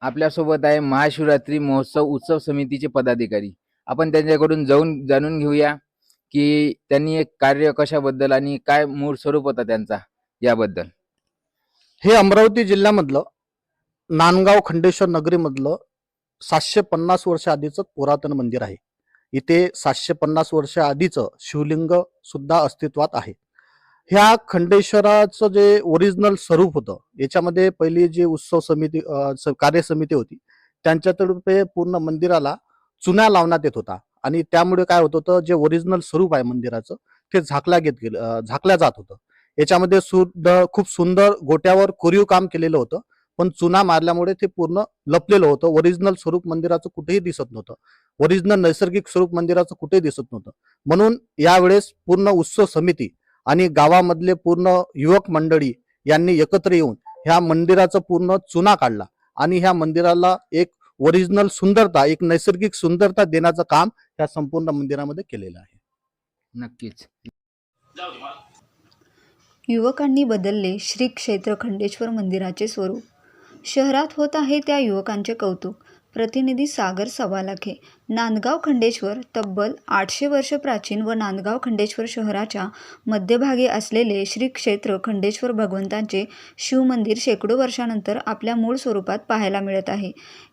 आपल्यासोबत आहे महाशिवरात्री महोत्सव उत्सव समितीचे पदाधिकारी. आपण त्यांच्याकडून जाऊन जाणून घेऊया की त्यांनी एक कार्य कशाबद्दल आणि काय मूळ स्वरूप होता त्यांचा याबद्दल. हे अमरावती जिल्ह्यामधलं नांदगाव खंडेश्वर नगरीमधलं सातशे पन्नास वर्ष आधीचं पुरातन मंदिर आहे. इथे सातशे पन्नास वर्ष आधीचं शिवलिंग सुद्धा अस्तित्वात आहे. ह्या खंडेश्वराचं जे ओरिजिनल स्वरूप होतं याच्यामध्ये पहिली जी उत्सव समिती अं, स- कार्यसमिती होती त्यांच्यातर्फे पूर्ण मंदिराला चुना लावण्यात येत होता. आणि त्यामुळे काय होत होतं जे ओरिजिनल स्वरूप आहे मंदिराचं ते झाकल्या घेत गेलं झाकल्या जात होतं. याच्यामध्ये सुद्धा खूप सुंदर गोट्यावर कोरीव काम केलेलं होतं पण चुना मारल्यामुळे ते पूर्ण लपलेलं होतं. ओरिजिनल स्वरूप मंदिराचं कुठेही दिसत नव्हतं. ओरिजिनल नैसर्गिक स्वरूप मंदिराचं कुठेही दिसत नव्हतं. म्हणून यावेळेस पूर्ण उत्सव समिती आणि गावामधले पूर्ण युवक मंडळी यांनी एकत्र येऊन ह्या मंदिराचा पूर्ण चुना काढला. आणि ह्या मंदिराला एक ओरिजिनल सुंदरता एक नैसर्गिक सुंदरता देण्याचं काम ह्या संपूर्ण मंदिरामध्ये केलेलं आहे. नक्कीच. युवकांनी बदलले श्री क्षेत्र खंडेश्वर मंदिराचे स्वरूप. शहरात होत आहे त्या युवकांचे कौतुक. प्रतिनिधी सागर सवालाखे नांदगाव खंडेश्वर तब्बल आठशे वर्ष प्राचीन व नांदगाव खंडेश्वर शहराच्या मध्यभागी असलेले श्री क्षेत्र खंडेश्वर भगवंतांचे शिवमंदिर शेकडो वर्षानंतर आपल्या मूळ स्वरूपात पाहायला मिळत आहे.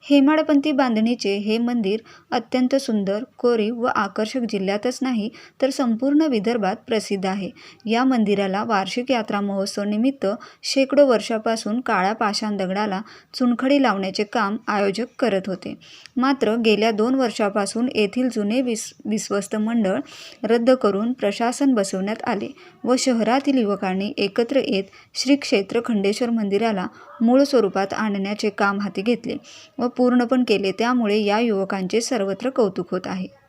हेमाडपंथी बांधणीचे हे मंदिर अत्यंत सुंदर कोरीव व आकर्षक जिल्ह्यातच नाही तर संपूर्ण विदर्भात प्रसिद्ध आहे. या मंदिराला वार्षिक यात्रा महोत्सव निमित्त शेकडो वर्षापासून काळ्या पाषाण दगडाला चुनखडी लावण्याचे काम आयोजक करत होते. मात्र गेल्या दोन वर्षा वर्षापासून येथील जुने विस विश्वस्त मंडळ रद्द करून प्रशासन बसवण्यात आले व शहरातील युवकांनी एकत्र येत श्री क्षेत्र खंडेश्वर मंदिराला मूळ स्वरूपात आणण्याचे काम हाती घेतले व पूर्ण पण केले. त्यामुळे या युवकांचे सर्वत्र कौतुक होत आहे.